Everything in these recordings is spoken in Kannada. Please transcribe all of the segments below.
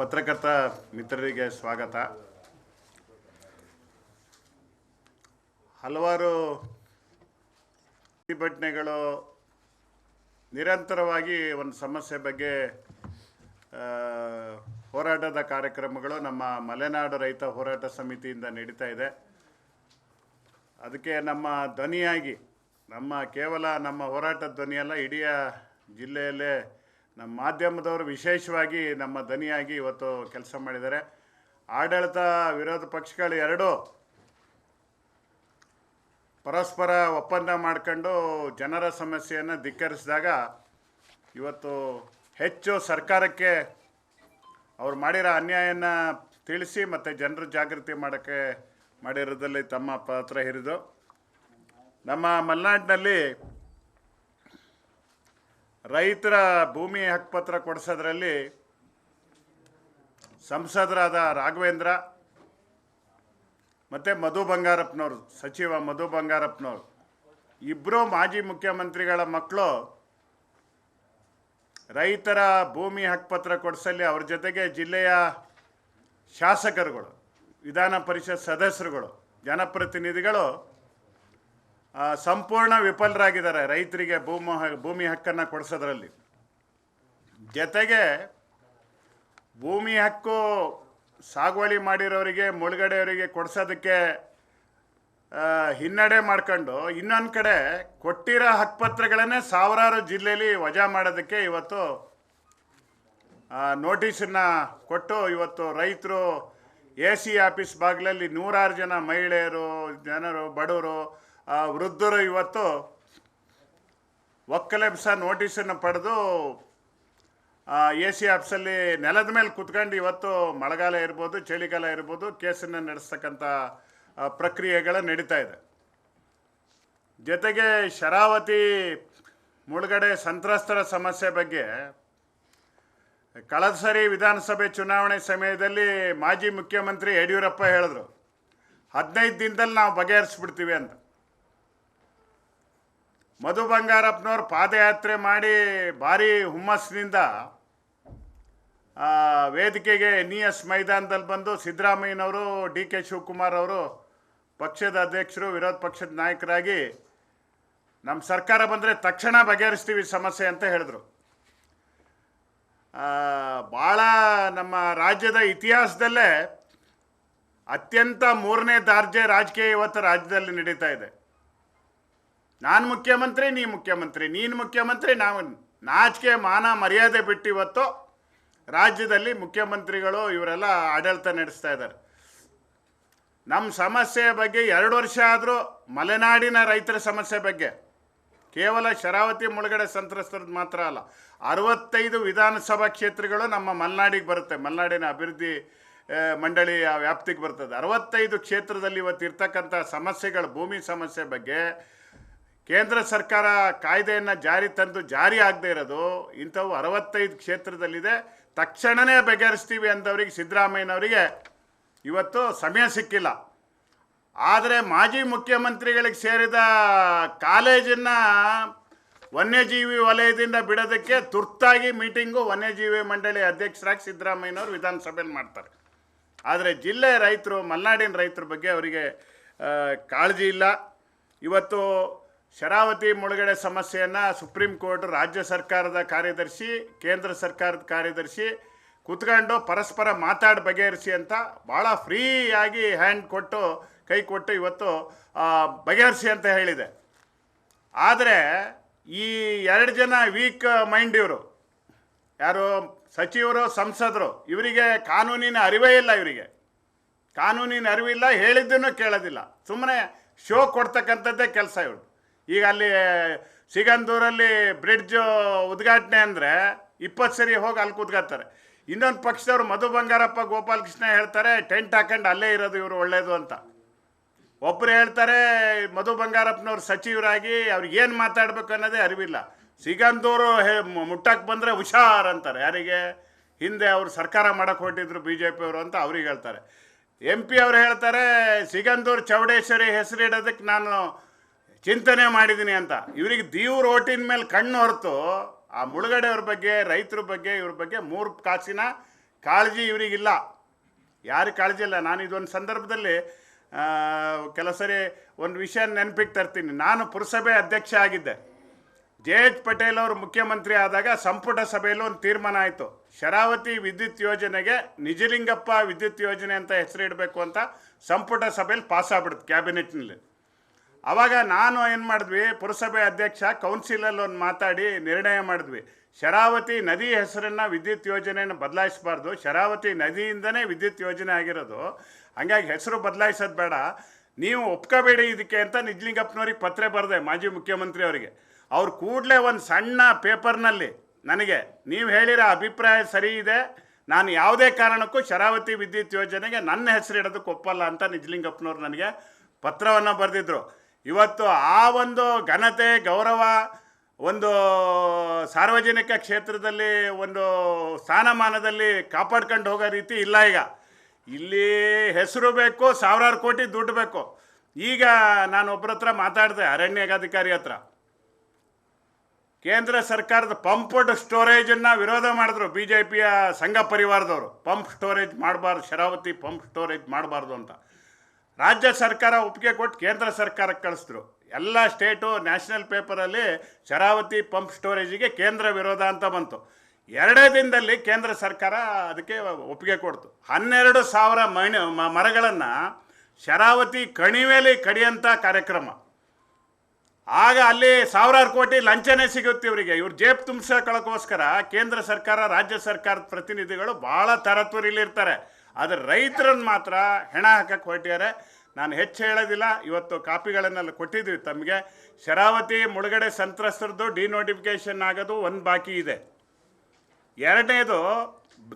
ಪತ್ರಕರ್ತ ಮಿತ್ರರಿಗೆ ಸ್ವಾಗತ. ಹಲವಾರು ಪ್ರತಿಭಟನೆಗಳು ನಿರಂತರವಾಗಿ ಒಂದು ಸಮಸ್ಯೆ ಬಗ್ಗೆ ಹೋರಾಟದ ಕಾರ್ಯಕ್ರಮಗಳು ನಮ್ಮ ಮಲೆನಾಡು ರೈತ ಹೋರಾಟ ಸಮಿತಿಯಿಂದ ನಡೀತಾ ಇದೆ. ಅದಕ್ಕೆ ನಮ್ಮ ಧ್ವನಿಯಾಗಿ, ನಮ್ಮ ಕೇವಲ ನಮ್ಮ ಹೋರಾಟದ ಧ್ವನಿಯಲ್ಲ, ಇಡೀ ಜಿಲ್ಲೆಯಲ್ಲೇ ನಮ್ಮ ಮಾಧ್ಯಮದವರು ವಿಶೇಷವಾಗಿ ನಮ್ಮ ದನಿಯಾಗಿ ಇವತ್ತು ಕೆಲಸ ಮಾಡಿದ್ದಾರೆ. ಆಡಳಿತ ವಿರೋಧ ಪಕ್ಷಗಳು ಎರಡೂ ಪರಸ್ಪರ ಒಪ್ಪಂದ ಮಾಡ್ಕೊಂಡು ಜನರ ಸಮಸ್ಯೆಯನ್ನು ಧಿಕ್ಕರಿಸಿದಾಗ ಇವತ್ತು ಹೆಚ್ಚು ಸರ್ಕಾರಕ್ಕೆ ಅವ್ರು ಮಾಡಿರೋ ಅನ್ಯಾಯನ ತಿಳಿಸಿ ಮತ್ತು ಜನರ ಜಾಗೃತಿ ಮಾಡೋಕ್ಕೆ ಮಾಡಿರೋದ್ರಲ್ಲಿ ತಮ್ಮ ಪಾತ್ರ ಹಿರಿದು. ನಮ್ಮ ಮಲೆನಾಡಿನಲ್ಲಿ ರೈತರ ಭೂಮಿ ಹಕ್ಕುಪತ್ರ ಕೊಡಿಸೋದ್ರಲ್ಲಿ ಸಂಸದರಾದ ರಾಘವೇಂದ್ರ ಮತ್ತು ಮಧು ಬಂಗಾರಪ್ಪನವರು, ಸಚಿವ ಮಧು ಬಂಗಾರಪ್ಪನವರು. ಇಬ್ಬರು ಮಾಜಿ ಮುಖ್ಯಮಂತ್ರಿಗಳ ಮಕ್ಕಳು ರೈತರ ಭೂಮಿ ಹಕ್ಕುಪತ್ರ ಕೊಡಿಸಲಿ ಅವ್ರ ಜೊತೆಗೆ ಜಿಲ್ಲೆಯ ಶಾಸಕರುಗಳು, ವಿಧಾನ ಪರಿಷತ್ ಸದಸ್ಯರುಗಳು, ಜನಪ್ರತಿನಿಧಿಗಳು ಸಂಪೂರ್ಣ ವಿಫಲರಾಗಿದ್ದಾರೆ. ರೈತರಿಗೆ ಭೂಮಿ ಭೂಮಿ ಹಕ್ಕನ್ನು ಕೊಡಿಸೋದ್ರಲ್ಲಿ. ಜೊತೆಗೆ ಭೂಮಿ ಹಕ್ಕು ಸಾಗುವಳಿ ಮಾಡಿರೋರಿಗೆ, ಮುಳುಗಡೆಯವರಿಗೆ ಕೊಡಿಸೋದಕ್ಕೆ ಹಿನ್ನಡೆ ಮಾಡ್ಕೊಂಡು ಇನ್ನೊಂದು ಕಡೆ ಕೊಟ್ಟಿರೋ ಹಕ್ಕುಪತ್ರಗಳನ್ನೇ ಸಾವಿರಾರು ಜಿಲ್ಲೆಯಲ್ಲಿ ವಜಾ ಮಾಡೋದಕ್ಕೆ ಇವತ್ತು ನೋಟಿಸನ್ನು ಕೊಟ್ಟು ಇವತ್ತು ರೈತರು ಎ ಸಿ ಆಫೀಸ್ ಬಾಗಿಲಲ್ಲಿ ನೂರಾರು ಜನ ಮಹಿಳೆಯರು, ಜನರು, ಬಡವರು ಆ, ವೃದ್ಧರು ಇವತ್ತು ಒಕ್ಕಲೆಬ್ಸ ನೋಟಿಸನ್ನು ಪಡೆದು ಎ ಸಿ ಆಫ್ಸಲ್ಲಿ ನೆಲದ ಮೇಲೆ ಕುತ್ಕೊಂಡು ಇವತ್ತು ಮಳೆಗಾಲ ಇರ್ಬೋದು ಚಳಿಗಾಲ ಇರ್ಬೋದು ಕೇಸನ್ನು ನಡೆಸ್ತಕ್ಕಂಥ ಪ್ರಕ್ರಿಯೆಗಳು ನಡೀತಾ ಇದೆ. ಜೊತೆಗೆ ಶರಾವತಿ ಮುಳುಗಡೆ ಸಂತ್ರಸ್ತರ ಸಮಸ್ಯೆ ಬಗ್ಗೆ ಕಳೆದ ಸರಿ ವಿಧಾನಸಭೆ ಚುನಾವಣೆ ಸಮಯದಲ್ಲಿ ಮಾಜಿ ಮುಖ್ಯಮಂತ್ರಿ ಯಡಿಯೂರಪ್ಪ ಹೇಳಿದ್ರು ಹದಿನೈದು ದಿನದಲ್ಲಿ ನಾವು ಬಗೆಹರಿಸ್ಬಿಡ್ತೀವಿ ಅಂತ. ಮಧು ಬಂಗಾರಪ್ಪನವ್ರು ಪಾದಯಾತ್ರೆ ಮಾಡಿ ಭಾರಿ ಹುಮ್ಮಸ್ಸಿನಿಂದ ವೇದಿಕೆಗೆ ಇ ಎಸ್ ಮೈದಾನದಲ್ಲಿ ಬಂದು ಸಿದ್ದರಾಮಯ್ಯನವರು ಡಿ ಕೆ ಶಿವಕುಮಾರ್ ಅವರು, ಪಕ್ಷದ ಅಧ್ಯಕ್ಷರು, ವಿರೋಧ ಪಕ್ಷದ ನಾಯಕರಾಗಿ ನಮ್ಮ ಸರ್ಕಾರ ಬಂದರೆ ತಕ್ಷಣ ಬಗೆಹರಿಸ್ತೀವಿ ಸಮಸ್ಯೆ ಅಂತ ಹೇಳಿದ್ರು. ಭಾಳ ನಮ್ಮ ರಾಜ್ಯದ ಇತಿಹಾಸದಲ್ಲೇ ಅತ್ಯಂತ ಮೂರನೇ ದಾರ್ಜೆ ರಾಜಕೀಯ ಇವತ್ತು ರಾಜ್ಯದಲ್ಲಿ ನಡೀತಾ ಇದೆ. ನಾನು ಮುಖ್ಯಮಂತ್ರಿ, ನೀ ಮುಖ್ಯಮಂತ್ರಿ, ನೀನು ಮುಖ್ಯಮಂತ್ರಿ, ನಾವು ನಾಚಿಕೆ, ಮಾನ, ಮರ್ಯಾದೆ ಬಿಟ್ಟು ಇವತ್ತು ರಾಜ್ಯದಲ್ಲಿ ಮುಖ್ಯಮಂತ್ರಿಗಳು ಇವರೆಲ್ಲ ಆಡಳಿತ ನಡೆಸ್ತಾ ಇದ್ದಾರೆ. ನಮ್ಮ ಸಮಸ್ಯೆಯ ಬಗ್ಗೆ ಎರಡು ವರ್ಷ ಆದರೂ ಮಲೆನಾಡಿನ ರೈತರ ಸಮಸ್ಯೆ ಬಗ್ಗೆ, ಕೇವಲ ಶರಾವತಿ ಮುಳುಗಡೆ ಸಂತ್ರಸ್ತರದ್ದು ಮಾತ್ರ ಅಲ್ಲ, ಅರವತ್ತೈದು ವಿಧಾನಸಭಾ ಕ್ಷೇತ್ರಗಳು ನಮ್ಮ ಮಲೆನಾಡಿಗೆ ಬರುತ್ತೆ, ಮಲೆನಾಡಿನ ಅಭಿವೃದ್ಧಿ ಮಂಡಳಿಯ ವ್ಯಾಪ್ತಿಗೆ ಬರ್ತದೆ. ಅರವತ್ತೈದು ಕ್ಷೇತ್ರದಲ್ಲಿ ಇವತ್ತು ಇರ್ತಕ್ಕಂಥ ಸಮಸ್ಯೆಗಳು, ಭೂಮಿ ಸಮಸ್ಯೆ ಬಗ್ಗೆ ಕೇಂದ್ರ ಸರ್ಕಾರ ಕಾಯ್ದೆಯನ್ನು ಜಾರಿ ತಂದು ಜಾರಿ ಆಗದೇ ಇರೋದು ಇಂಥವು ಅರವತ್ತೈದು ಕ್ಷೇತ್ರದಲ್ಲಿದೆ. ತಕ್ಷಣವೇ ಬಗೆಹರಿಸ್ತೀವಿ ಅಂದವರಿಗೆ, ಸಿದ್ದರಾಮಯ್ಯನವರಿಗೆ ಇವತ್ತು ಸಮಯ ಸಿಕ್ಕಿಲ್ಲ. ಆದರೆ ಮಾಜಿ ಮುಖ್ಯಮಂತ್ರಿಗಳಿಗೆ ಸೇರಿದ ಕಾಲೇಜನ್ನು ವನ್ಯಜೀವಿ ವಲಯದಿಂದ ಬಿಡೋದಕ್ಕೆ ತುರ್ತಾಗಿ ಮೀಟಿಂಗು ವನ್ಯಜೀವಿ ಮಂಡಳಿ ಅಧ್ಯಕ್ಷರಾಗಿ ಸಿದ್ದರಾಮಯ್ಯನವರು ವಿಧಾನಸಭೆಯಲ್ಲಿ ಮಾಡ್ತಾರೆ. ಆದರೆ ಜಿಲ್ಲೆ ರೈತರು, ಮಲೆನಾಡಿನ ರೈತರ ಬಗ್ಗೆ ಅವರಿಗೆ ಕಾಳಜಿ ಇಲ್ಲ. ಇವತ್ತು ಶರಾವತಿ ಮುಳುಗಡೆ ಸಮಸ್ಯೆಯನ್ನು ಸುಪ್ರೀಂ ಕೋರ್ಟ್ ರಾಜ್ಯ ಸರ್ಕಾರದ ಕಾರ್ಯದರ್ಶಿ, ಕೇಂದ್ರ ಸರ್ಕಾರದ ಕಾರ್ಯದರ್ಶಿ ಕೂತ್ಕೊಂಡು ಪರಸ್ಪರ ಮಾತಾಡಿ ಬಗೆಹರಿಸಿ ಅಂತ ಭಾಳ ಫ್ರೀಯಾಗಿ ಹ್ಯಾಂಡ್ ಕೊಟ್ಟು, ಕೈ ಕೊಟ್ಟು ಇವತ್ತು ಬಗೆಹರಿಸಿ ಅಂತ ಹೇಳಿದೆ. ಆದರೆ ಈ ಎರಡು ಜನ ವೀಕ್ ಮೈಂಡ್ ಇವರು. ಯಾರು ಸಚಿವರು, ಸಂಸದರು, ಇವರಿಗೆ ಕಾನೂನಿನ ಅರಿವೇ ಇಲ್ಲ ಇವರಿಗೆ. ಕಾನೂನಿನ ಅರಿವಿಲ್ಲ, ಹೇಳಿದ್ದನ್ನು ಕೇಳೋದಿಲ್ಲ. ಸುಮ್ಮನೆ ಶೋ ಕೊಡ್ತಕ್ಕಂಥದ್ದೇ ಕೆಲಸ ಇವರು. ಈಗ ಅಲ್ಲಿ ಸಿಗಂದೂರಲ್ಲಿ ಬ್ರಿಡ್ಜ್ ಉದ್ಘಾಟನೆ ಅಂದರೆ ಇಪ್ಪತ್ತು ಸರಿ ಹೋಗಿ ಅಲ್ಲಿ ಕೂತ್ಕೊತಾರೆ ಇನ್ನೊಂದು ಪಕ್ಷದವ್ರು ಮಧು ಬಂಗಾರಪ್ಪ, ಗೋಪಾಲಕೃಷ್ಣ ಹೇಳ್ತಾರೆ, ಟೆಂಟ್ ಹಾಕೊಂಡು ಅಲ್ಲೇ ಇರೋದು ಇವರು, ಒಳ್ಳೇದು ಅಂತ. ಒಬ್ಬರು ಹೇಳ್ತಾರೆ, ಮಧು ಬಂಗಾರಪ್ಪನವ್ರು ಸಚಿವರಾಗಿ ಅವ್ರಿಗೆ ಏನು ಮಾತಾಡ್ಬೇಕು ಅನ್ನೋದೇ ಅರಿವಿಲ್ಲ. ಸಿಗಂದೂರು ಮುಟ್ಟಕ್ಕೆ ಬಂದರೆ ಹುಷಾರ್ ಅಂತಾರೆ. ಯಾರಿಗೆ? ಹಿಂದೆ ಅವರು ಸರ್ಕಾರ ಮಾಡಕ್ಕೆ ಹೊರಟಿದ್ರು ಬಿ ಜೆ ಪಿಯವರು ಅಂತ ಅವ್ರಿಗೆ ಹೇಳ್ತಾರೆ. ಎಂ ಪಿ ಅವ್ರು ಹೇಳ್ತಾರೆ, ಸಿಗಂದೂರು ಚೌಡೇಶ್ವರಿ ಹೆಸರಿಡೋದಕ್ಕೆ ನಾನು ಚಿಂತನೆ ಮಾಡಿದ್ದೀನಿ ಅಂತ. ಇವರಿಗೆ ದೀವ್ರ ಓಟಿನ ಮೇಲೆ ಕಣ್ಣು ಹೊರತು ಆ ಮುಳುಗಡೆಯವ್ರ ಬಗ್ಗೆ, ರೈತರ ಬಗ್ಗೆ, ಇವ್ರ ಬಗ್ಗೆ ಮೂರು ಕಾಸಿನ ಕಾಳಜಿ ಇವರಿಗಿಲ್ಲ. ಯಾರು ಕಾಳಜಿ ಇಲ್ಲ? ನಾನು ಇದೊಂದು ಸಂದರ್ಭದಲ್ಲಿ ಕೆಲ ಕೆಲವು ಸರಿ ಒಂದು ವಿಷಯ ನೆನಪಿಗೆ ತರ್ತೀನಿ. ನಾನು ಪುರಸಭೆ ಅಧ್ಯಕ್ಷ ಆಗಿದ್ದೆ. ಜೆ ಎಚ್ ಪಟೇಲ್ ಅವರು ಮುಖ್ಯಮಂತ್ರಿ ಆದಾಗ ಸಂಪುಟ ಸಭೆಯಲ್ಲಿ ಒಂದು ತೀರ್ಮಾನ ಆಯಿತು. ಶರಾವತಿ ವಿದ್ಯುತ್ ಯೋಜನೆಗೆ ನಿಜಲಿಂಗಪ್ಪ ವಿದ್ಯುತ್ ಯೋಜನೆ ಅಂತ ಹೆಸರಿಡಬೇಕು ಅಂತ ಸಂಪುಟ ಸಭೆಯಲ್ಲಿ ಪಾಸ್ ಆಗ್ಬಿಡ್ತು ಕ್ಯಾಬಿನೆಟ್ನಲ್ಲಿ. ಅವಾಗ ನಾನು ಏನು ಮಾಡಿದ್ವಿ, ಪುರಸಭೆ ಅಧ್ಯಕ್ಷ ಕೌನ್ಸಿಲಲ್ಲಿ ಒಂದು ಮಾತಾಡಿ ನಿರ್ಣಯ ಮಾಡಿದ್ವಿ. ಶರಾವತಿ ನದಿ ಹೆಸರನ್ನು ವಿದ್ಯುತ್ ಯೋಜನೆಯನ್ನು ಬದಲಾಯಿಸಬಾರ್ದು. ಶರಾವತಿ ನದಿಯಿಂದನೇ ವಿದ್ಯುತ್ ಯೋಜನೆ ಆಗಿರೋದು. ಹಂಗಾಗಿ ಹೆಸರು ಬದಲಾಯಿಸೋದು ಬೇಡ. ನೀವು ಒಪ್ಕೋಬೇಡಿ ಇದಕ್ಕೆ ಅಂತ ನಿಜ್ಲಿಂಗಪ್ಪನವ್ರಿಗೆ ಪತ್ರ ಬರೆದೆ ಮಾಜಿ ಮುಖ್ಯಮಂತ್ರಿ ಅವರಿಗೆ. ಅವ್ರು ಕೂಡಲೇ ಒಂದು ಸಣ್ಣ ಪೇಪರ್ನಲ್ಲಿ ನನಗೆ, ನೀವು ಹೇಳಿರೋ ಅಭಿಪ್ರಾಯ ಸರಿ ಇದೆ. ನಾನು ಯಾವುದೇ ಕಾರಣಕ್ಕೂ ಶರಾವತಿ ವಿದ್ಯುತ್ ಯೋಜನೆಗೆ ನನ್ನ ಹೆಸರಿಡೋದಕ್ಕೆ ಒಪ್ಪಲ್ಲ ಅಂತ ನಿಜಲಿಂಗಪ್ಪನವ್ರು ನನಗೆ ಪತ್ರವನ್ನು ಬರೆದಿದ್ರು. ಇವತ್ತು ಆ ಒಂದು ಘನತೆ, ಗೌರವ ಒಂದು ಸಾರ್ವಜನಿಕ ಕ್ಷೇತ್ರದಲ್ಲಿ ಒಂದು ಸ್ಥಾನಮಾನದಲ್ಲಿ ಕಾಪಾಡ್ಕೊಂಡು ಹೋಗೋ ರೀತಿ ಇಲ್ಲ ಈಗ. ಇಲ್ಲಿ ಹೆಸರು ಬೇಕು, ಸಾವಿರಾರು ಕೋಟಿ ದುಡ್ಡು ಬೇಕು. ಈಗ ನಾನು ಒಬ್ಬರ ಹತ್ರ ಮಾತಾಡಿದೆ ಅರಣ್ಯಗಾಧಿಕಾರಿ ಹತ್ರ. ಕೇಂದ್ರ ಸರ್ಕಾರದ ಪಂಪ್ಡ್ ಸ್ಟೋರೇಜನ್ನು ವಿರೋಧ ಮಾಡಿದ್ರು ಬಿ ಜೆ ಪಿಯ ಸಂಘ ಪರಿವಾರದವರು. ಪಂಪ್ ಸ್ಟೋರೇಜ್ ಮಾಡಬಾರ್ದು, ಶರಾವತಿ ಪಂಪ್ ಸ್ಟೋರೇಜ್ ಮಾಡಬಾರ್ದು ಅಂತ. ರಾಜ್ಯ ಸರ್ಕಾರ ಒಪ್ಪಿಗೆ ಕೊಟ್ಟು ಕೇಂದ್ರ ಸರ್ಕಾರಕ್ಕೆ ಕಳಿಸಿದ್ರು. ಎಲ್ಲ ಸ್ಟೇಟು, ನ್ಯಾಷನಲ್ ಪೇಪರಲ್ಲಿ ಶರಾವತಿ ಪಂಪ್ ಸ್ಟೋರೇಜಿಗೆ ಕೇಂದ್ರ ವಿರೋಧ ಅಂತ ಬಂತು. ಎರಡೇ ದಿನದಲ್ಲಿ ಕೇಂದ್ರ ಸರ್ಕಾರ ಅದಕ್ಕೆ ಒಪ್ಪಿಗೆ ಕೊಡ್ತು. ಹನ್ನೆರಡು ಸಾವಿರ ಮಣಿ ಮರಗಳನ್ನು ಶರಾವತಿ ಕಣಿವೆಯಲ್ಲಿ ಕಡಿಯಂಥ ಕಾರ್ಯಕ್ರಮ. ಆಗ ಅಲ್ಲಿ ಸಾವಿರಾರು ಕೋಟಿ ಲಂಚನೇ ಸಿಗುತ್ತೆ ಇವರಿಗೆ. ಇವ್ರು ಜೇಬ್ ತುಂಬಿಸೋಕ್ಕೋಸ್ಕರ ಕೇಂದ್ರ ಸರ್ಕಾರ, ರಾಜ್ಯ ಸರ್ಕಾರದ ಪ್ರತಿನಿಧಿಗಳು ಭಾಳ ತರತುರಿಲಿರ್ತಾರೆ ಆದರೆ ರೈತರನ್ನ ಮಾತ್ರ ಹೆಣ ಹಾಕಕ್ಕೆ ಹೊರಟಿದ್ದಾರೆ. ನಾನು ಹೆಚ್ಚು ಹೇಳೋದಿಲ್ಲ, ಇವತ್ತು ಕಾಪಿಗಳನ್ನೆಲ್ಲ ಕೊಟ್ಟಿದ್ವಿ ತಮಗೆ. ಶರಾವತಿ ಮುಳುಗಡೆ ಸಂತ್ರಸ್ತರದ್ದು ಡಿನೋಟಿಫಿಕೇಷನ್ ಆಗೋದು ಒಂದು ಬಾಕಿ ಇದೆ. ಎರಡನೇದು,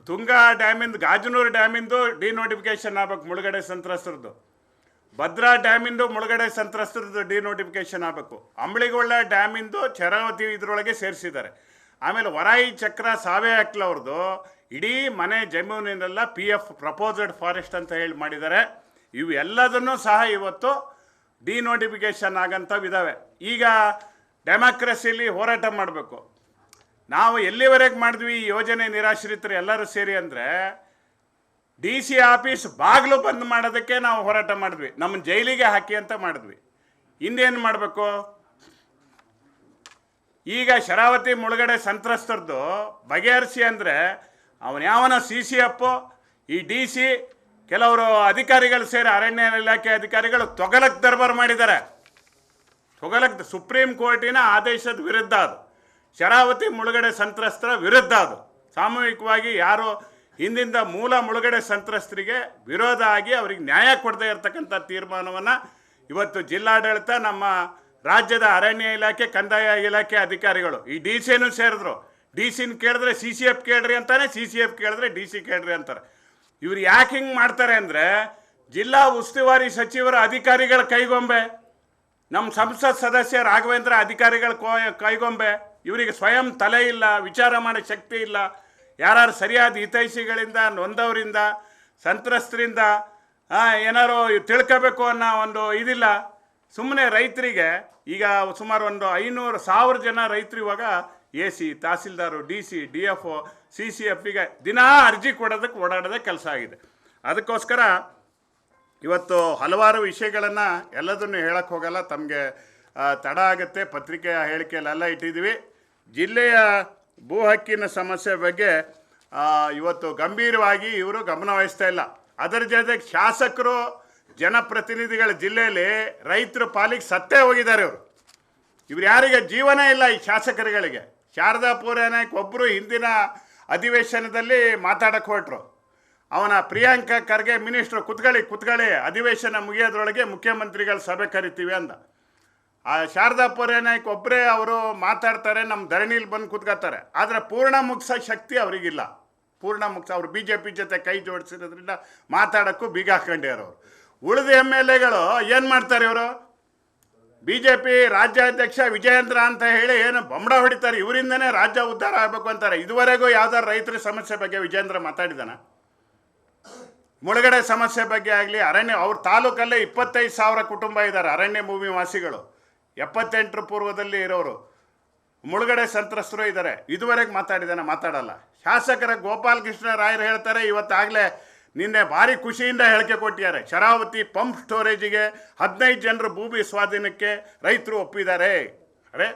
ತುಂಗಾ ಡ್ಯಾಮಿಂದು, ಗಾಜನೂರು ಡ್ಯಾಮಿಂದು ಡಿನೋಟಿಫಿಕೇಷನ್ ಆಗ್ಬೇಕು ಮುಳುಗಡೆ ಸಂತ್ರಸ್ತರದ್ದು. ಭದ್ರಾ ಡ್ಯಾಮಿಂದು ಮುಳುಗಡೆ ಸಂತ್ರಸ್ತರದ್ದು ಡಿನೋಟಿಫಿಕೇಷನ್ ಆಗಬೇಕು. ಅಂಬಳಿಗೊಳ್ಳ ಡ್ಯಾಮಿಂದು ಶರಾವತಿ ಇದರೊಳಗೆ ಸೇರಿಸಿದ್ದಾರೆ. ಆಮೇಲೆ ವರಾಯಿ ಚಕ್ರ ಸಾವೇ ಅವ್ರದ್ದು ಇಡೀ ಮನೆ ಜಮೀನಿನೆಲ್ಲ ಪಿ ಎಫ್ ಪ್ರಪೋಸಡ್ ಫಾರೆಸ್ಟ್ ಅಂತ ಹೇಳಿ ಮಾಡಿದ್ದಾರೆ. ಇವೆಲ್ಲದನ್ನೂ ಸಹ ಇವತ್ತು ಡಿನೋಟಿಫಿಕೇಶನ್ ಆಗಂಥವಿದ್ದಾವೆ ಈಗ ಡೆಮಾಕ್ರಸಿಲಿ ಹೋರಾಟ ಮಾಡಬೇಕು. ನಾವು ಎಲ್ಲಿವರೆಗೆ ಮಾಡಿದ್ವಿ ಈ ಯೋಜನೆ ನಿರಾಶ್ರಿತರು ಎಲ್ಲರೂ ಸೇರಿ ಅಂದರೆ ಡಿ ಸಿ ಆಫೀಸ್ ಬಾಗಿಲು ಬಂದ್ ಮಾಡೋದಕ್ಕೆ ನಾವು ಹೋರಾಟ ಮಾಡಿದ್ವಿ. ನಮ್ಮ ಜೈಲಿಗೆ ಹಾಕಿ ಅಂತ ಮಾಡಿದ್ವಿ. ಇನ್ನೇನು ಮಾಡಬೇಕು? ಈಗ ಶರಾವತಿ ಮುಳುಗಡೆ ಸಂತ್ರಸ್ತರದ್ದು ಬಗೆಹರಿಸಿ ಅಂದರೆ ಅವನು ಯಾವನ ಸಿ ಸಿ ಎಫ್ ಈ ಡಿ ಸಿ, ಕೆಲವರು ಅಧಿಕಾರಿಗಳು ಸೇರಿ ಅರಣ್ಯ ಇಲಾಖೆ ಅಧಿಕಾರಿಗಳು ತೊಗಲಕ್ ದರ್ಬಾರ್ ಮಾಡಿದ್ದಾರೆ. ತೊಗಲಕ್ ಸುಪ್ರೀಂ ಕೋರ್ಟಿನ ಆದೇಶದ ವಿರುದ್ಧ ಅದು. ಶರಾವತಿ ಮುಳುಗಡೆ ಸಂತ್ರಸ್ತರ ವಿರುದ್ಧ ಅದು. ಸಾಮೂಹಿಕವಾಗಿ ಯಾರು ಹಿಂದಿಂದ ಮೂಲ ಮುಳುಗಡೆ ಸಂತ್ರಸ್ತರಿಗೆ ವಿರೋಧ ಆಗಿ ಅವ್ರಿಗೆ ನ್ಯಾಯ ಕೊಡದೇ ಇರತಕ್ಕಂಥ ತೀರ್ಮಾನವನ್ನು ಇವತ್ತು ಜಿಲ್ಲಾಡಳಿತ ನಮ್ಮ ರಾಜ್ಯದ ಅರಣ್ಯ ಇಲಾಖೆ, ಕಂದಾಯ ಇಲಾಖೆ ಅಧಿಕಾರಿಗಳು, ಈ ಡಿ ಸಿನೂ ಸೇರಿದ್ರು. ಡಿ ಸಿನ ಕೇಳಿದ್ರೆ ಸಿ ಸಿ ಎಫ್ ಕೇಳ್ರಿ ಅಂತಾನೆ, ಸಿ ಸಿ ಎಫ್ ಕೇಳಿದ್ರೆ ಡಿ ಸಿ ಕೇಳ್ರಿ ಅಂತಾರೆ. ಇವ್ರು ಯಾಕೆ ಹಿಂಗೆ ಮಾಡ್ತಾರೆ ಅಂದರೆ, ಜಿಲ್ಲಾ ಉಸ್ತುವಾರಿ ಸಚಿವರ ಅಧಿಕಾರಿಗಳ ಕೈಗೊಂಬೆ ನಮ್ಮ ಸಂಸತ್ ಸದಸ್ಯ ರಾಘವೇಂದ್ರ ಅಧಿಕಾರಿಗಳ ಕೈಗೊಂಬೆ, ಇವರಿಗೆ ಸ್ವಯಂ ತಲೆ ಇಲ್ಲ, ವಿಚಾರ ಮಾಡೋ ಶಕ್ತಿ ಇಲ್ಲ ಯಾರು ಸರಿಯಾದ ಹಿತೈಷಿಗಳಿಂದ, ನೊಂದವರಿಂದ, ಸಂತ್ರಸ್ತರಿಂದ ಏನಾರು ತಿಳ್ಕೋಬೇಕು ಅನ್ನೋ ಒಂದು ಇದಿಲ್ಲ. ಸುಮ್ಮನೆ ರೈತರಿಗೆ, ಈಗ ಸುಮಾರು ಒಂದು ಐನೂರು ಸಾವಿರ ಜನ ರೈತರು ಇವಾಗ A C, tahsildar, D C, D F O, C C ಎಫ್ಗೆ ದಿನಾ ಅರ್ಜಿ ಕೊಡೋದಕ್ಕೆ ಓಡಾಡೋದೇ ಕೆಲಸ ಆಗಿದೆ. ಅದಕ್ಕೋಸ್ಕರ ಇವತ್ತು ಹಲವಾರು ವಿಷಯಗಳನ್ನು ಎಲ್ಲದನ್ನು ಹೇಳಕ್ಕೆ ಹೋಗಲ್ಲ. ತಮಗೆ ತಡ ಆಗುತ್ತೆ. ಪತ್ರಿಕೆಯ ಹೇಳಿಕೆಯಲ್ಲೆಲ್ಲ ಇಟ್ಟಿದ್ದೀವಿ. ಜಿಲ್ಲೆಯ ಭೂ ಹಕ್ಕಿನ ಸಮಸ್ಯೆ ಬಗ್ಗೆ ಇವತ್ತು ಗಂಭೀರವಾಗಿ ಇವರು ಗಮನ ವಹಿಸ್ತಾ ಇಲ್ಲ. ಅದರ ಜೊತೆಗೆ ಶಾಸಕರು, ಜನಪ್ರತಿನಿಧಿಗಳ ಜಿಲ್ಲೆಯಲ್ಲಿ ರೈತರ ಪಾಲಿಗೆ ಸತ್ತೇ ಹೋಗಿದ್ದಾರೆ ಇವರು. ಇವ್ರು ಯಾರಿಗೆ ಜೀವನ ಇಲ್ಲ ಈ ಶಾಸಕರುಗಳಿಗೆ. ಶಾರದಾ ಪೂರನಾಯ್ಕ ಒಬ್ಬರು ಹಿಂದಿನ ಅಧಿವೇಶನದಲ್ಲಿ ಮಾತಾಡಕ್ಕೆ ಹೊರಟ್ರು. ಅವನ ಪ್ರಿಯಾಂಕ ಖರ್ಗೆ ಮಿನಿಸ್ಟ್ರು ಕುತ್ಕೊಳ್ಳಿ ಕುತ್ಕೊಳ್ಳಿ ಅಧಿವೇಶನ ಮುಗಿಯೋದ್ರೊಳಗೆ ಮುಖ್ಯಮಂತ್ರಿಗಳ ಸಭೆ ಕರಿತೀವಿ ಅಂದ. ಆ ಶಾರದಾ ಪೂರನಾಯ್ಕ ಒಬ್ಬರೇ ಅವರು ಮಾತಾಡ್ತಾರೆ ನಮ್ಮ ಧರಣಿಲಿ ಬಂದು ಕುತ್ಕೋತಾರೆ ಆದರೆ ಪೂರ್ಣ ಮುಗಿಸೋ ಶಕ್ತಿ ಅವರಿಗಿಲ್ಲ. ಪೂರ್ಣ ಮುಗಿಸ, ಅವರು ಬಿ ಜೆ ಪಿ ಜೊತೆ ಕೈ ಜೋಡಿಸಿರೋದ್ರಿಂದ ಮಾತಾಡೋಕ್ಕೂ ಬೀಗ ಹಾಕೊಂಡಿದ್ದಾರೆ ಅವರು ಉಳಿದ ಎಂ ಎಲ್ ಎಗಳು ಏನು ಮಾಡ್ತಾರೆ ಇವರು? ಬಿ ಜೆ ಪಿ ರಾಜ್ಯಾಧ್ಯಕ್ಷ ವಿಜಯೇಂದ್ರ ಅಂತ ಹೇಳಿ ಏನು ಬೊಂಬಡ ಹೊಡಿತಾರೆ. ಇವರಿಂದನೇ ರಾಜ್ಯ ಉದ್ಧಾರ ಆಗಬೇಕು ಅಂತಾರೆ. ಇದುವರೆಗೂ ಯಾವ್ದಾರು ರೈತರ ಸಮಸ್ಯೆ ಬಗ್ಗೆ ವಿಜೇಂದ್ರ ಮಾತಾಡಿದಾನ? ಮುಳುಗಡೆ ಸಮಸ್ಯೆ ಬಗ್ಗೆ ಆಗಲಿ, ಅರಣ್ಯ, ಅವ್ರ ತಾಲೂಕಲ್ಲೇ ಇಪ್ಪತ್ತೈದು ಸಾವಿರ ಕುಟುಂಬ ಇದ್ದಾರೆ ಅರಣ್ಯ ಭೂಮಿ ವಾಸಿಗಳು. ಎಪ್ಪತ್ತೆಂಟರ ಪೂರ್ವದಲ್ಲಿ ಇರೋರು. ಮುಳುಗಡೆ ಸಂತ್ರಸ್ತರು ಇದ್ದಾರೆ. ಇದುವರೆಗೆ ಮಾತಾಡಿದಾನೆ? ಮಾತಾಡಲ್ಲ. ಶಾಸಕರ ಗೋಪಾಲಕೃಷ್ಣ ರಾಯರು ಹೇಳ್ತಾರೆ, ಇವತ್ತಾಗಲೇ ನಿನ್ನೆ ಭಾರಿ ಖುಷಿಯಿಂದ ಹೇಳಿಕೆ ಕೊಟ್ಟಿದ್ದಾರೆ. ಶರಾವತಿ ಪಂಪ್ ಸ್ಟೋರೇಜಿಗೆ ಹದಿನೈದು ಜನರು ಭೂಮಿ ಸ್ವಾಧೀನಕ್ಕೆ ರೈತರು ಒಪ್ಪಿದ್ದಾರೆ. ಅರೆ,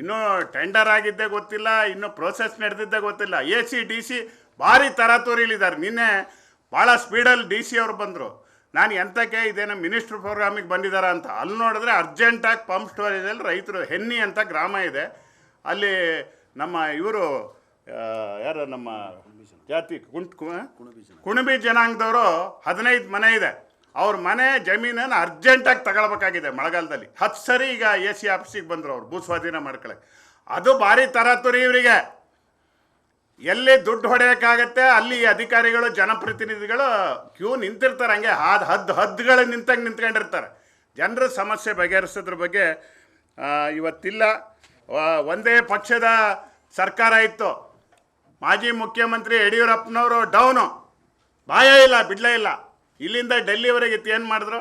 ಇನ್ನೂ ಟೆಂಡರ್ ಆಗಿದ್ದೇ ಗೊತ್ತಿಲ್ಲ, ಇನ್ನೂ ಪ್ರೋಸೆಸ್ ನಡೆದಿದ್ದೇ ಗೊತ್ತಿಲ್ಲ. ಎ ಸಿ ಡಿ ಸಿ ಭಾರಿ ತರಾತುರಿಲಿದ್ದಾರೆ ನಿನ್ನೆ ಭಾಳ ಸ್ಪೀಡಲ್ಲಿ ಡಿ ಸಿ ಅವರು ಬಂದರು. ನಾನು ಎಂಥಕ್ಕೆ ಇದೇನೋ ಮಿನಿಸ್ಟ್ರ್ ಪ್ರೋಗ್ರಾಮಿಗೆ ಬಂದಿದ್ದಾರ ಅಂತ. ಅಲ್ಲಿ ನೋಡಿದ್ರೆ ಅರ್ಜೆಂಟಾಗಿ ಪಂಪ್ ಸ್ಟೋರೇಜಲ್ಲಿ ರೈತರು ಹೆನ್ನಿ ಅಂತ ಗ್ರಾಮ ಇದೆ. ಅಲ್ಲಿ ನಮ್ಮ ಇವರು ಯಾರು ನಮ್ಮ ಜಾತಿ ಕುಂಟ್ ಕುಣಬಿ ಜನಾಂಗದವರು ಹದಿನೈದು ಮನೆ ಇದೆ. ಅವ್ರ ಮನೆ ಜಮೀನನ್ನು ಅರ್ಜೆಂಟಾಗಿ ತಗೊಳ್ಬೇಕಾಗಿದೆ ಮಳೆಗಾಲದಲ್ಲಿ. ಹತ್ತು ಸರಿ ಈಗ ಎ ಸಿ ಆಫೀಸಿಗೆ ಬಂದರು ಅವ್ರು ಭೂ ಸ್ವಾಧೀನ ಮಾಡ್ಕೊಳಕ್ಕೆ ಅದು ಭಾರಿ ತರಾತುರಿ ಇವರಿಗೆ. ಎಲ್ಲಿ ದುಡ್ಡು ಹೊಡೆಯೋಕ್ಕಾಗತ್ತೆ ಅಲ್ಲಿ ಅಧಿಕಾರಿಗಳು ಜನಪ್ರತಿನಿಧಿಗಳು ಕ್ಯೂ ನಿಂತಿರ್ತಾರೆ ಹಂಗೆ ಹಾದ್ ಹದ್ದು ಹದ್ದುಗಳು ನಿಂತಂಗೆ ನಿಂತ್ಕೊಂಡಿರ್ತಾರೆ. ಜನರ ಸಮಸ್ಯೆ ಬಗೆಹರಿಸೋದ್ರ ಬಗ್ಗೆ ಇವತ್ತಿಲ್ಲ. ಒಂದೇ ಪಕ್ಷದ ಸರ್ಕಾರ ಇತ್ತು. ಮಾಜಿ ಮುಖ್ಯಮಂತ್ರಿ ಯಡಿಯೂರಪ್ಪನವರು ಡೌನು. ಬಾಯ ಇಲ್ಲ, ಬಿಡ್ಲೇ ಇಲ್ಲ. ಇಲ್ಲಿಂದ ಡೆಲ್ಲಿವರೆಗೆ ಇತ್ತು, ಏನು ಮಾಡಿದ್ರು?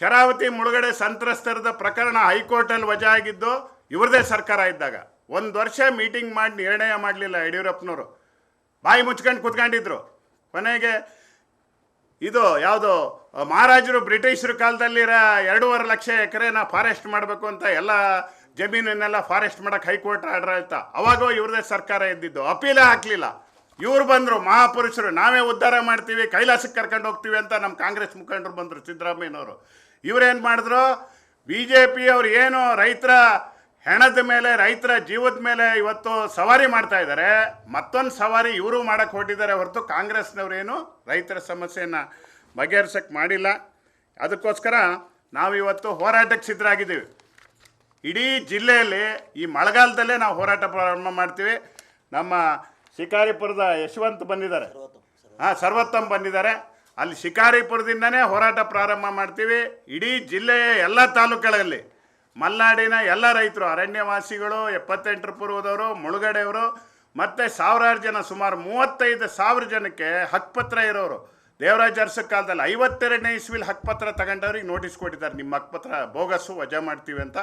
ಶರಾವತಿ ಮುಳುಗಡೆ ಸಂತ್ರಸ್ತರದ ಪ್ರಕರಣ ಹೈಕೋರ್ಟಲ್ಲಿ ವಜಾ ಆಗಿದ್ದು ಇವ್ರದೇ ಸರ್ಕಾರ ಇದ್ದಾಗ. ಒಂದು ವರ್ಷ ಮೀಟಿಂಗ್ ಮಾಡಿ ನಿರ್ಣಯ ಮಾಡಲಿಲ್ಲ ಯಡಿಯೂರಪ್ಪನವರು. ಬಾಯಿ ಮುಚ್ಕೊಂಡು ಕೂತ್ಕೊಂಡಿದ್ರು. ಕೊನೆಗೆ ಇದು ಯಾವುದು, ಮಹಾರಾಜರು ಬ್ರಿಟಿಷರ ಕಾಲದಲ್ಲಿರೋ ಎರಡೂವರೆ ಲಕ್ಷ ಎಕರೆನ ಫಾರೆಸ್ಟ್ ಮಾಡಬೇಕು ಅಂತ ಎಲ್ಲ ಜಮೀನನ್ನೆಲ್ಲ ಫಾರೆಸ್ಟ್ ಮಾಡಕ್ಕೆ ಹೈಕೋರ್ಟ್ ಆರ್ಡರ್ ಆಯ್ತಾ? ಅವಾಗ ಇವ್ರದೇ ಸರ್ಕಾರ ಇದ್ದಿದ್ದು ಅಪೀಲೇ ಹಾಕಲಿಲ್ಲ. ಇವ್ರು ಬಂದರು, ಮಹಾಪುರುಷರು, ನಾವೇ ಉದ್ಧಾರ ಮಾಡ್ತೀವಿ, ಕೈಲಾಸಕ್ಕೆ ಕರ್ಕೊಂಡು ಹೋಗ್ತೀವಿ ಅಂತ ನಮ್ಮ ಕಾಂಗ್ರೆಸ್ ಮುಖಂಡರು ಬಂದರು ಸಿದ್ದರಾಮಯ್ಯನವರು. ಇವ್ರೇನು ಮಾಡಿದ್ರು? ಬಿ ಜೆ ಪಿ ಅವ್ರು ಏನು ರೈತರ ಹೆಣದ ಮೇಲೆ, ರೈತರ ಜೀವದ ಮೇಲೆ ಇವತ್ತು ಸವಾರಿ ಮಾಡ್ತಾ ಇದ್ದಾರೆ ಮತ್ತೊಂದು ಸವಾರಿ ಇವರು ಮಾಡಕ್ಕೆ ಹೊರಟಿದ್ದಾರೆ ಹೊರತು ಕಾಂಗ್ರೆಸ್ನವ್ರೇನು ರೈತರ ಸಮಸ್ಯೆಯನ್ನು ಬಗೆಹರಿಸಕ್ಕೆ ಮಾಡಿಲ್ಲ. ಅದಕ್ಕೋಸ್ಕರ ನಾವು ಇವತ್ತು ಹೋರಾಟಕ್ಕೆ ಸಿದ್ಧರಾಗಿದ್ದೀವಿ. ಇಡೀ ಜಿಲ್ಲೆಯಲ್ಲಿ ಈ ಮಳೆಗಾಲದಲ್ಲೇ ನಾವು ಹೋರಾಟ ಪ್ರಾರಂಭ ಮಾಡ್ತೀವಿ. ನಮ್ಮ ಶಿಕಾರಿಪುರದ ಯಶವಂತ್ ಬಂದಿದ್ದಾರೆ. ಹಾಂ, ಸರ್ವೋತ್ತಮ್ ಬಂದಿದ್ದಾರೆ. ಅಲ್ಲಿ ಶಿಕಾರಿಪುರದಿಂದನೇ ಹೋರಾಟ ಪ್ರಾರಂಭ ಮಾಡ್ತೀವಿ. ಇಡೀ ಜಿಲ್ಲೆಯ ಎಲ್ಲ ತಾಲೂಕುಗಳಲ್ಲಿ. ಮಲೆನಾಡಿನ ಎಲ್ಲ ರೈತರು, ಅರಣ್ಯವಾಸಿಗಳು, ಎಪ್ಪತ್ತೆಂಟರ ಪೂರ್ವದವರು, ಮುಳುಗಡೆಯವರು, ಮತ್ತು ಸಾವಿರಾರು ಜನ, ಸುಮಾರು ಮೂವತ್ತೈದು ಸಾವಿರ ಜನಕ್ಕೆ ಹಕ್ಪತ್ರ ಇರೋರು. ದೇವರಾಜ ಅರಸ ಕಾಲದಲ್ಲಿ ಐವತ್ತೆರಡನೇ ಇಸ್ವಿಲಿ ಹಕ್ಪತ್ರ ತಗೊಂಡವ್ರಿಗೆ ನೋಟಿಸ್ ಕೊಟ್ಟಿದ್ದಾರೆ. ನಿಮ್ಮ ಹಕ್ಪತ್ರ ಬೋಗಸ್ಸು ವಜಾ ಮಾಡ್ತೀವಿ ಅಂತ.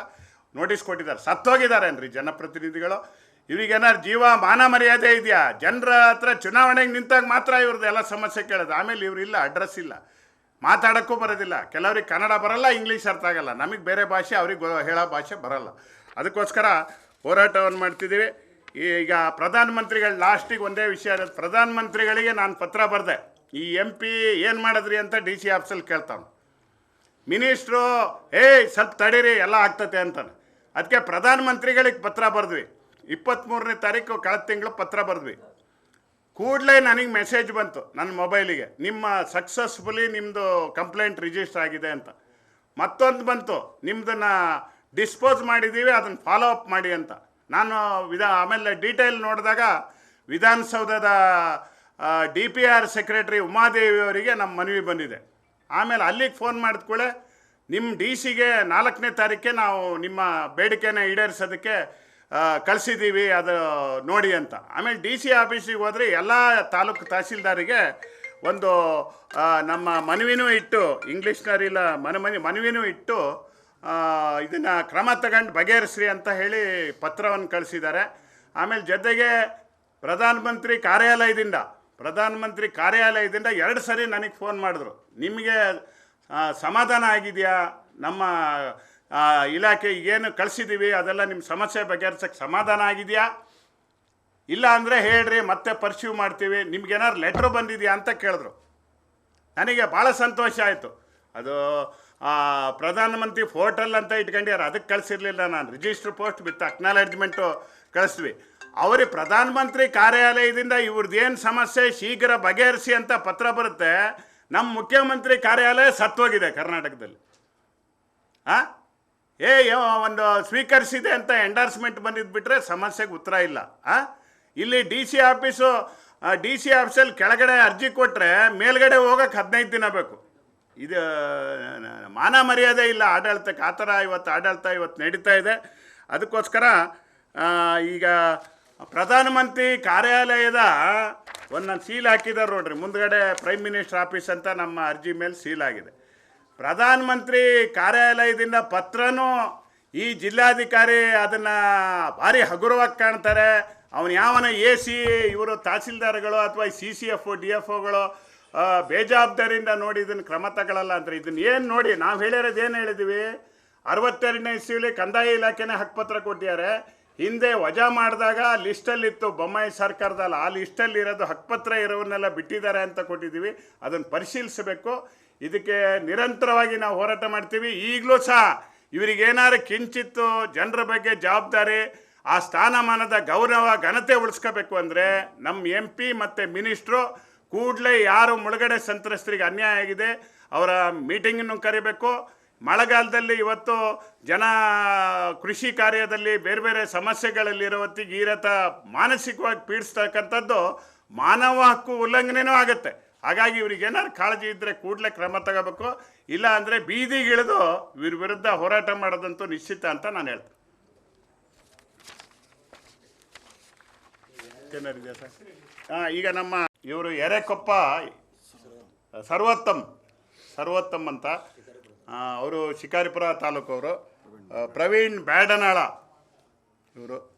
ನೋಟಿಸ್ ಕೊಟ್ಟಿದ್ದಾರೆ. ಸತ್ತೋಗಿದ್ದಾರೇನ್ರಿ ಜನಪ್ರತಿನಿಧಿಗಳು. ಇವ್ರಿಗೇನಾರು ಜೀವ ಮಾನ ಮರ್ಯಾದೆ ಇದೆಯಾ? ಜನರ ಹತ್ರ ಚುನಾವಣೆಗೆ ನಿಂತಾಗ ಮಾತ್ರ ಇವ್ರದ್ದು ಎಲ್ಲ ಸಮಸ್ಯೆ ಕೇಳೋದು. ಆಮೇಲೆ ಇವರಿಲ್ಲ ಅಡ್ರೆಸ್ ಇಲ್ಲ. ಮಾತಾಡೋಕ್ಕೂ ಬರೋದಿಲ್ಲ. ಕೆಲವ್ರಿಗೆ ಕನ್ನಡ ಬರಲ್ಲ ಇಂಗ್ಲೀಷ್ ಅರ್ಥ ಆಗಲ್ಲ. ನಮಗೆ ಬೇರೆ ಭಾಷೆ, ಅವ್ರಿಗೆ ಹೇಳೋ ಭಾಷೆ ಬರಲ್ಲ. ಅದಕ್ಕೋಸ್ಕರ ಹೋರಾಟವನ್ನು ಮಾಡ್ತಿದ್ದೀವಿ. ಈಗ ಪ್ರಧಾನಮಂತ್ರಿಗಳು ಲಾಸ್ಟಿಗೆ ಒಂದೇ ವಿಷಯ ಇರೋದು. ಪ್ರಧಾನಮಂತ್ರಿಗಳಿಗೆ ನಾನು ಪತ್ರ ಬರೆದೆ. ಈ ಎಂ ಪಿ ಏನು ಮಾಡಿದ್ರಿ ಅಂತ ಡಿ ಸಿ ಆಫೀಸಲ್ಲಿ ಕೇಳ್ತಾನೆ ಮಿನಿಸ್ಟ್ರು ಏಯ್, ಸ್ವಲ್ಪ ತಡೀರಿ, ಎಲ್ಲ ಆಗ್ತತೆ ಅಂತಾನೆ. ಅದಕ್ಕೆ ಪ್ರಧಾನಮಂತ್ರಿಗಳಿಗೆ ಪತ್ರ ಬರೆದ್ವಿ. ಇಪ್ಪತ್ತ್ಮೂರನೇ ತಾರೀಕು ಕಳೆದ ತಿಂಗಳು ಪತ್ರ ಬರೆದ್ವಿ. ಕೂಡಲೇ ನನಗೆ ಮೆಸೇಜ್ ಬಂತು ನನ್ನ ಮೊಬೈಲಿಗೆ ನಿಮ್ಮ ಸಕ್ಸಸ್ಫುಲಿ ನಿಮ್ಮದು ಕಂಪ್ಲೇಂಟ್ ರಿಜಿಸ್ಟರ್ ಆಗಿದೆ ಅಂತ. ಮತ್ತೊಂದು ಬಂತು ನಿಮ್ಮದನ್ನು ಡಿಸ್ಪೋಸ್ ಮಾಡಿದ್ದೀವಿ ಅದನ್ನು ಫಾಲೋ ಅಪ್ ಮಾಡಿ ಅಂತ. ನಾನು ವಿಧ, ಆಮೇಲೆ ಡೀಟೇಲ್ ನೋಡಿದಾಗ ವಿಧಾನಸೌಧದ D P R secretary Umadevi ಅವರಿಗೆ ನಮ್ಮ ಮನವಿ ಬಂದಿದೆ. ಆಮೇಲೆ ಅಲ್ಲಿಗೆ ಫೋನ್ ಮಾಡಿದ ಕೂಡಲೇ ನಿಮ್ಮ ಡಿ ಸಿಗೆ ನಾಲ್ಕನೇ ತಾರೀಕೆ ನಾವು ನಿಮ್ಮ ಬೇಡಿಕೆನ ಈಡೇರಿಸೋದಕ್ಕೆ ಕಳಿಸಿದ್ದೀವಿ ಅದು ನೋಡಿ ಅಂತ. ಆಮೇಲೆ ಡಿ ಸಿ ಆಫೀಸಿಗೆ ಹೋದರೆ ಎಲ್ಲ ತಾಲೂಕು ತಹಸೀಲ್ದಾರಿಗೆ ಒಂದು ನಮ್ಮ ಮನವಿನೂ ಇಟ್ಟು ಇಂಗ್ಲೀಷ್ನರಿಲ್ಲ ಮನ, ಮನೆ, ಮನವಿನೂ ಇಟ್ಟು ಇದನ್ನು ಕ್ರಮ ತಗೊಂಡು ಬಗೆಹರಿಸ್ರಿ ಅಂತ ಹೇಳಿ ಪತ್ರವನ್ನು ಕಳಿಸಿದ್ದಾರೆ. ಆಮೇಲೆ ಜೊತೆಗೆ ಪ್ರಧಾನಮಂತ್ರಿ ಕಾರ್ಯಾಲಯದಿಂದ ಪ್ರಧಾನಮಂತ್ರಿ ಕಾರ್ಯಾಲಯದಿಂದ ಎರಡು ಸರಿ ನನಗೆ ಫೋನ್ ಮಾಡಿದ್ರು. ನಿಮಗೆ ಸಮಾಧಾನ ಆಗಿದೆಯಾ? ನಮ್ಮ ಇಲಾಖೆ ಏನು ಕಳಿಸಿದ್ದೀವಿ ಅದೆಲ್ಲ ನಿಮ್ಮ ಸಮಸ್ಯೆ ಬಗೆಹರಿಸಕ್ಕೆ ಸಮಾಧಾನ ಆಗಿದೆಯಾ? ಇಲ್ಲ ಅಂದರೆ ಹೇಳ್ರಿ, ಮತ್ತೆ ಪರ್ಸ್ಯೂ ಮಾಡ್ತೀವಿ. ನಿಮ್ಗೇನಾದ್ರು ಲೆಟ್ರ್ ಬಂದಿದೆಯಾ ಅಂತ ಕೇಳಿದ್ರು. ನನಗೆ ಭಾಳ ಸಂತೋಷ ಆಯಿತು. ಅದು ಪ್ರಧಾನಮಂತ್ರಿ ಪೋರ್ಟಲ್ ಅಂತ ಇಟ್ಕೊಂಡಿದ್ದಾರೆ ಅದಕ್ಕೆ ಕಳಿಸಿರ್ಲಿಲ್ಲ ನಾನು. ರಿಜಿಸ್ಟರ್ ಪೋಸ್ಟ್ ವಿತ್ ಅಕ್ನಾಲೆಜ್ಮೆಂಟು ಕಳಿಸ್ತೀವಿ ಅವ್ರಿಗೆ ಪ್ರಧಾನಮಂತ್ರಿ ಕಾರ್ಯಾಲಯದಿಂದ ಇವ್ರದ್ದು ಏನು ಸಮಸ್ಯೆ? ಶೀಘ್ರ ಬಗೆಹರಿಸಿ ಅಂತ ಪತ್ರ ಬರುತ್ತೆ. ನಮ್ಮ ಮುಖ್ಯಮಂತ್ರಿ ಕಾರ್ಯಾಲಯ ಸತ್ತೋಗಿದೆ ಕರ್ನಾಟಕದಲ್ಲಿ. ಆ? ಏ ಒಂದು ಸ್ವೀಕರಿಸಿದೆ ಅಂತ ಎಂಡಾರ್ಸ್ಮೆಂಟ್ ಬಂದಿದ್ದು ಬಿಟ್ಟರೆ ಸಮಸ್ಯೆಗೆ ಉತ್ತರ ಇಲ್ಲ. ಆ? ಇಲ್ಲಿ D C office D C ಆಫೀಸಲ್ಲಿ ಕೆಳಗಡೆ ಅರ್ಜಿ ಕೊಟ್ಟರೆ ಮೇಲ್ಗಡೆ ಹೋಗಕ್ಕೆ ಹದಿನೈದು ದಿನ ಬೇಕು. ಇದು, ಮಾನ ಮರ್ಯಾದೆ ಇಲ್ಲ ಆಡಳಿತಕ್ಕೆ. ಆ ಥರ ಇವತ್ತು ಆಡಳಿತ ಇವತ್ತು ನಡೀತಾ ಇದೆ. ಅದಕ್ಕೋಸ್ಕರ ಈಗ ಪ್ರಧಾನಮಂತ್ರಿ ಕಾರ್ಯಾಲಯದ ಒಂದೊಂದು ಸೀಲ್ ಹಾಕಿದ್ದಾರೆ ನೋಡ್ರಿ, ಮುಂದ್ಗಡೆ ಪ್ರೈಮ್ ಮಿನಿಸ್ಟರ್ ಆಫೀಸ್ ಅಂತ ನಮ್ಮ ಅರ್ಜಿ ಮೇಲೆ ಸೀಲ್ ಆಗಿದೆ. ಪ್ರಧಾನಮಂತ್ರಿ ಕಾರ್ಯಾಲಯದಿಂದ ಪತ್ರನೂ ಈ ಜಿಲ್ಲಾಧಿಕಾರಿ ಅದನ್ನು ಭಾರಿ ಹಗುರವಾಗಿ ಕಾಣ್ತಾರೆ. ಅವನು ಯಾವನ ಎ ಸಿ ಇವರು ತಹಸೀಲ್ದಾರ್ಗಳು ಅಥವಾ C C F D F ಒಗಳು ಬೇಜವಾಬ್ದಾರಿಯಿಂದ ನೋಡಿ ಇದನ್ನು ಕ್ರಮ ತಗೊಳ್ಳಲ್ಲ ಅಂದ್ರೆ ಇದನ್ನು ಏನು ನೋಡಿ, ನಾವು ಹೇಳಿರೋದು ಏನು ಹೇಳಿದ್ದೀವಿ ಅರವತ್ತೆರಡನೇ ಇಸ್ವಿಲಿ ಕಂದಾಯ ಇಲಾಖೆನೇ ಹಕ್ಕುಪತ್ರ ಕೊಟ್ಟಿದ್ದಾರೆ. ಹಿಂದೆ ವಜಾ ಮಾಡಿದಾಗ ಲಿಸ್ಟಲ್ಲಿತ್ತು, ಬೊಮ್ಮಾಯಿ ಸರ್ಕಾರದಲ್ಲಿ, ಆ ಲಿಸ್ಟಲ್ಲಿ ಇರೋದು ಹಕ್ಕುಪತ್ರ ಇರೋವನ್ನೆಲ್ಲ ಬಿಟ್ಟಿದ್ದಾರೆ ಅಂತ ಕೊಟ್ಟಿದ್ದೀವಿ. ಅದನ್ನು ಪರಿಶೀಲಿಸಬೇಕು. ಇದಕ್ಕೆ ನಿರಂತರವಾಗಿ ನಾವು ಹೋರಾಟ ಮಾಡ್ತೀವಿ. ಈಗಲೂ ಸಹ ಇವರಿಗೇನಾದ್ರು ಕಿಂಚಿತ್ತು ಜನರ ಬಗ್ಗೆ ಜವಾಬ್ದಾರಿ, ಆ ಸ್ಥಾನಮಾನದ ಗೌರವ, ಘನತೆ ಉಳಿಸ್ಕೋಬೇಕು ಅಂದರೆ ನಮ್ಮ ಎಂ ಪಿ ಮತ್ತು ಮಿನಿಸ್ಟ್ರು ಕೂಡಲೇ ಯಾರು ಮುಳುಗಡೆ ಸಂತ್ರಸ್ತರಿಗೆ ಅನ್ಯಾಯ ಆಗಿದೆ, ಅವರ ಮೀಟಿಂಗನ್ನು ಕರಿಬೇಕು. ಮಳೆಗಾಲದಲ್ಲಿ ಇವತ್ತು ಜನ ಕೃಷಿ ಕಾರ್ಯದಲ್ಲಿ ಬೇರೆ ಬೇರೆ ಸಮಸ್ಯೆಗಳಲ್ಲಿರೋ ಹೊತ್ತಿಗೆ ಈ ಮಾನಸಿಕವಾಗಿ ಪೀಡಿಸ್ತಕ್ಕಂಥದ್ದು ಮಾನವ ಹಕ್ಕು ಉಲ್ಲಂಘನೆಯೂ ಆಗುತ್ತೆ. ಹಾಗಾಗಿ ಇವ್ರಿಗೆ ಏನಾದ್ರು ಕಾಳಜಿ ಇದ್ದರೆ ಕೂಡಲೇ ಕ್ರಮ ತಗೋಬೇಕು. ಇಲ್ಲ ಅಂದರೆ ಬೀದಿಗಿಳಿದು ಇವ್ರ ವಿರುದ್ಧ ಹೋರಾಟ ಮಾಡೋದಂತೂ ನಿಶ್ಚಿತ ಅಂತ ನಾನು ಹೇಳ್ತೀನಿ. ಹಾಂ, ಈಗ ನಮ್ಮ ಇವರು ಎರೆಕೊಪ್ಪ ಸರ್ವೋತ್ತಮ್ ಸರ್ವೋತ್ತಮ್ ಅಂತ. ಅವರು ಶಿಕಾರಿಪುರ ತಾಲೂಕು ಅವರು ಪ್ರವೀಣ್ ಬ್ಯಾಡನಾಳ ಇವರು.